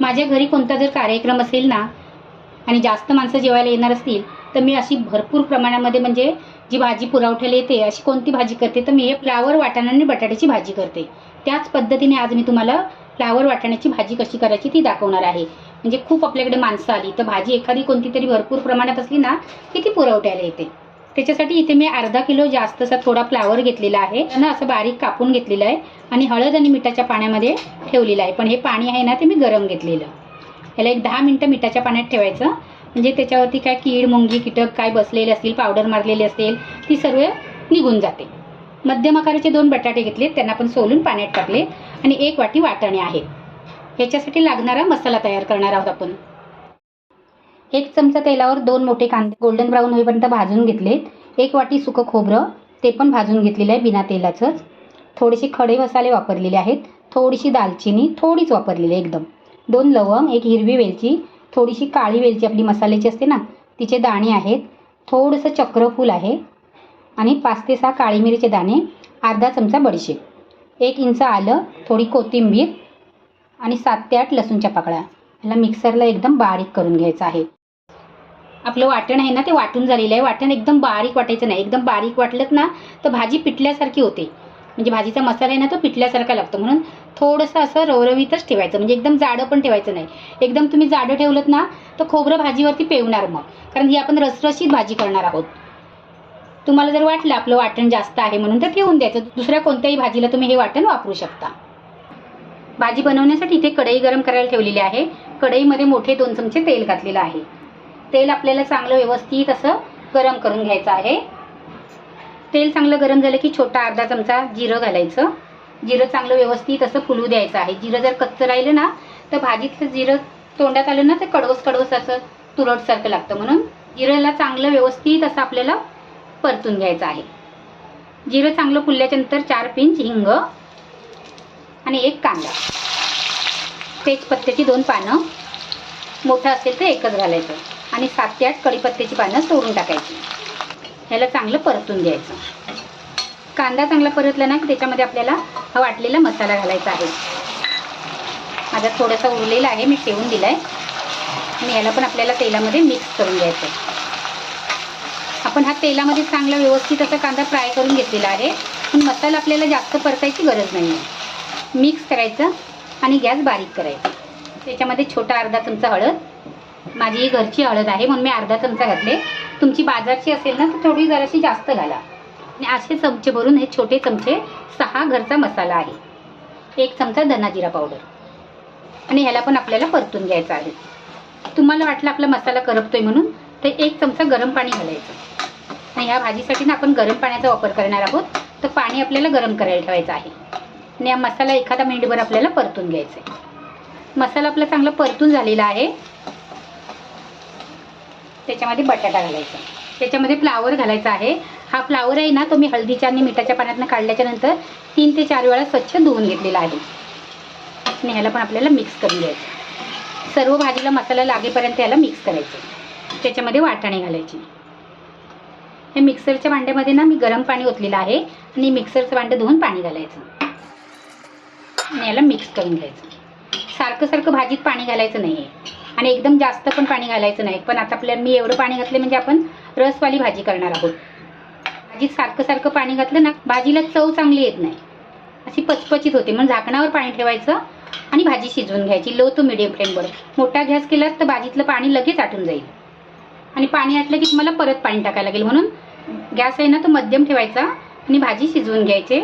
माझ्या घरी कोणता जर कार्यक्रम असेल ना आणि जास्त माणसं जेवायला येणार असतील तर मी अशी भरपूर प्रमाणामध्ये म्हणजे जी भाजी पुरवठ्याला येते अशी कोणती भाजी करते तर मी हे फ्लावर वाटाणा आणि बटाट्याची भाजी करते. त्याच पद्धतीने आज मी तुम्हाला फ्लावर वाटाण्याची भाजी कशी करायची ती दाखवणार आहे. म्हणजे खूप आपल्याकडे माणसं आली तर भाजी एखादी कोणती तरी भरपूर प्रमाणात असली ना की ती पुरवठ्याला येते. त्याच्यासाठी इथे मी अर्धा किलो जास्तचा थोडा फ्लावर घेतलेला आहे. ना असं बारीक कापून घेतलेलं आहे आणि हळद आणि मिठाच्या पाण्यामध्ये ठेवलेलं आहे. पण हे पाणी आहे ना ते मी गरम घेतलेलं. याला एक दहा मिनटं मिठाच्या पाण्यात ठेवायचं. म्हणजे त्याच्यावरती काय कीड मुंगी कीटक काय बसलेले असतील पावडर मारलेली असेल ती सर्व निघून जाते. मध्यम आकाराचे दोन बटाटे घेतले त्यांना पण सोलून पाण्यात टाकले. आणि एक वाटी वाटाणे आहे. याच्यासाठी लागणारा मसाला तयार करणार आहोत आपण. एक चमचा तेलावर दोन मोठे कांदे गोल्डन ब्राऊन होईपर्यंत भाजून घेतलेत एक वाटी सुकं खोबरं ते पण भाजून घेतलेलं आहे बिना तेलाचंच. थोडेसे खडे मसाले वापरलेले आहेत. थोडीशी दालचिनी थोडीच वापरलेली आहे एकदम. दोन लवंग एक हिरवी वेलची थोडीशी काळी वेलची आपली मसाल्याची असते ना तिचे दाणे आहेत. थोडंसं चक्रफूल आहे आणि पाच ते सहा काळी मिरीचे दाणे अर्धा चमचा बडीशेप. एक इंच आलं थोडी कोथिंबीर आणि सात ते आठ लसूणच्या पाकळ्या. याला मिक्सरला एकदम बारीक करून घ्यायचं आहे. आपलं वाटण आहे ना ते वाटून झालेलं आहे. वाटण एकदम बारीक वाटायचं नाही. एकदम बारीक वाटलंच ना तर भाजी पिटल्यासारखी होते. म्हणजे भाजीचा मसाला आहे ना तो पिटल्यासारखा लागतो. म्हणून थोडंसं असं रवरवीतच ठेवायचं. म्हणजे एकदम जाडं पण ठेवायचं नाही. एकदम तुम्ही जाडं ठेवलं ना तर खोबरं भाजीवरती पेवणार मग. कारण ही आपण रसरशीत भाजी करणार आहोत. तुम्हाला जर वाटलं आपलं वाटण जास्त आहे म्हणून तर ठेवून द्यायचं. दुसऱ्या कोणत्याही भाजीला तुम्ही हे वाटण वापरू शकता. भाजी बनवण्यासाठी इथे कढई गरम करायला ठेवलेली आहे. कढईमध्ये मोठे दोन चमचे तेल घातलेलं आहे. तेल आपल्याला चांगलं व्यवस्थित असं गरम करून घ्यायचं आहे. तेल चांगलं गरम झालं की छोटा अर्धा चमचा जिरं घालायचं. जिरं चांगलं व्यवस्थित असं फुलू द्यायचं आहे. जिरं जर कच्चं राहिलं ना तर भाजीतलं जिरं तोंडात आलं ना तर कडवस कडवस असं तुरटसारखं लागतं. म्हणून जिरंला चांगलं व्यवस्थित असं आपल्याला परतून घ्यायचं आहे. जिरं चांगलं फुलल्याच्यानंतर चार पिंच हिंग आणि एक कांदा. तेजपत्त्याची दोन पानं. मोठं असेल तर एकच घालायचं. आणि सात ते आठ कढीपत्त्याची पानं सोडून टाकायची. ह्याला चांगलं परतून घ्यायचं. कांदा चांगला परतला ना की त्याच्यामध्ये आपल्याला हा वाटलेला मसाला घालायचा आहे. माझा थोडासा उरलेला आहे मी ठेवून दिला आहे आणि याला पण आपल्याला तेलामध्ये मिक्स करून घ्यायचं आपण हा तेलामध्ये चांगला व्यवस्थित असा कांदा फ्राय करून घेतलेला आहे. पण मसाला आपल्याला जास्त परतायची गरज नाही आहे मिक्स करायचं आणि गॅस बारीक करायचा. त्याच्यामध्ये छोटा अर्धा चमचा हळद माझी घरची हळद आहे म्हणून मी अर्धा चमचा घातले. तुमची बाजारची असेल ना तर थोडी जराशी जास्त घाला. आणि असे चमचे भरून हे छोटे चमचे सहा घरचा मसाला आहे. एक चमचा धना जिरा पावडर. आणि ह्याला पण आपल्याला परतून घ्यायचं आहे. तुम्हाला वाटलं आपला मसाला करपतोय म्हणून तर एक चमचा गरम पाणी घालायचं. आणि ह्या भाजीसाठी ना आपण गरम पाण्याचा वापर करणार आहोत तर पाणी आपल्याला गरम करायला ठेवायचं आहे. आणि हा मसाला एखादा मिनिटभर आपल्याला परतून घ्यायचा आहे मसाला आपला चांगला परतून झालेला आहे. त्याच्यामध्ये बटाटा घालायचा. त्याच्यामध्ये फ्लावर घालायचा आहे. हा फ्लावर आहे ना तो मी हळदीच्या आणि मिठाच्या पाण्यातनं काढल्याच्या नंतर तीन ते चार वेळा स्वच्छ धुवून घेतलेला आहे. आणि ह्याला पण आपल्याला मिक्स करून घ्यायचं. सर्व भाजीला मसाला लागेपर्यंत याला मिक्स करायचं. त्याच्यामध्ये वाटाणे घालायचे. हे मिक्सरच्या भांड्यामध्ये ना मी गरम पाणी ओतलेलं आहे आणि मिक्सरचं भांडं धुवून पाणी घालायचं. आणि याला मिक्स करून घ्यायचं. सारखं सारखं भाजीत पाणी घालायचं नाही आहे आणि एकदम जास्त पण पाणी घालायचं नाही. पण आता आपल्याला मी एवढं पाणी घातलं म्हणजे आपण रसवाली भाजी करणार आहोत. भाजीत सारखं सारखं पाणी घातलं ना भाजीला चव चांगली येत नाही. अशी पचपचित होते. म्हणून झाकणावर पाणी ठेवायचं आणि भाजी शिजवून घ्यायची. लो टू मिडियम फ्लेमवर मोठा गॅस केलात तर भाजीतलं पाणी लगेच आटून जाईल. आणि पाणी आटलं की तुम्हाला परत पाणी टाकायला लागेल. म्हणून गॅस आहे ना तो मध्यम ठेवायचा आणि भाजी शिजवून घ्यायचे.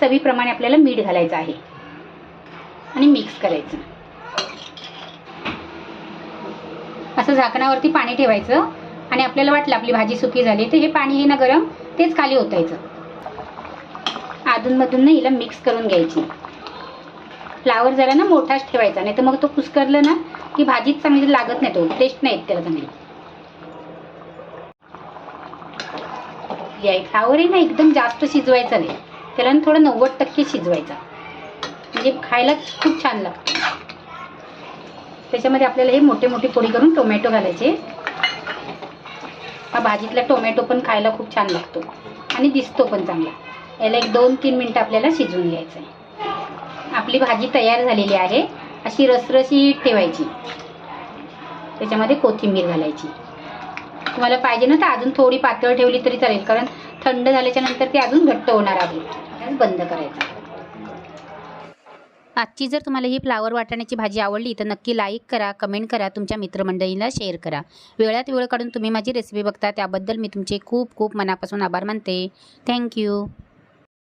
चवीप्रमाणे आपल्याला मीठ घालायचं आहे. आणि मिक्स करायचं. असं झाकणावरती पाणी ठेवायचं आणि आपल्याला वाटलं आपली भाजी सुकी झाली तर हे पाणी हे ना गरम तेच खाली ओतायचं. अधूनमधून ना हिला मिक्स करून घ्यायची. फ्लावर जरा ना मोठाच ठेवायचा नाही तर मग तो कुस्करलं ना की भाजीच चांगली लागत नाही तो टेस्ट नाही येत त्याला चांगली. या फ्लावर आहे ना एकदम जास्त शिजवायचा नाही. त्याला थोडं नव्वद टक्के शिजवायचा. म्हणजे खायला खूप छान लागतं. त्याच्यामध्ये आपल्याला हे मोठे मोठे पोळी करून टोमॅटो घालायचे. हा भाजीतला टोमॅटो पण खायला खूप छान लागतो. आणि दिसतो पण चांगला. याला एक दोन तीन मिनटं आपल्याला शिजवून घ्यायचं आहे आपली भाजी तयार झालेली आहे. अशी रसरशी ठेवायची. त्याच्यामध्ये कोथिंबीर घालायची. तुम्हाला पाहिजे ना तर अजून थोडी पातळ ठेवली तरी चालेल. कारण थंड झाल्याच्यानंतर ती अजून घट्ट होणार आहे. गॅस बंद करायचा. आजची जर तुम्हाला ही फ्लावर वाटाण्याची भाजी आवडली तर नक्की लाईक करा कमेंट करा तुमच्या मित्रमंडळीला शेअर करा. वेळात वेळ काढून तुम्ही माझी रेसिपी बघता त्याबद्दल मी तुमचे खूप खूप मनापासून आभार मानते. थँक्यू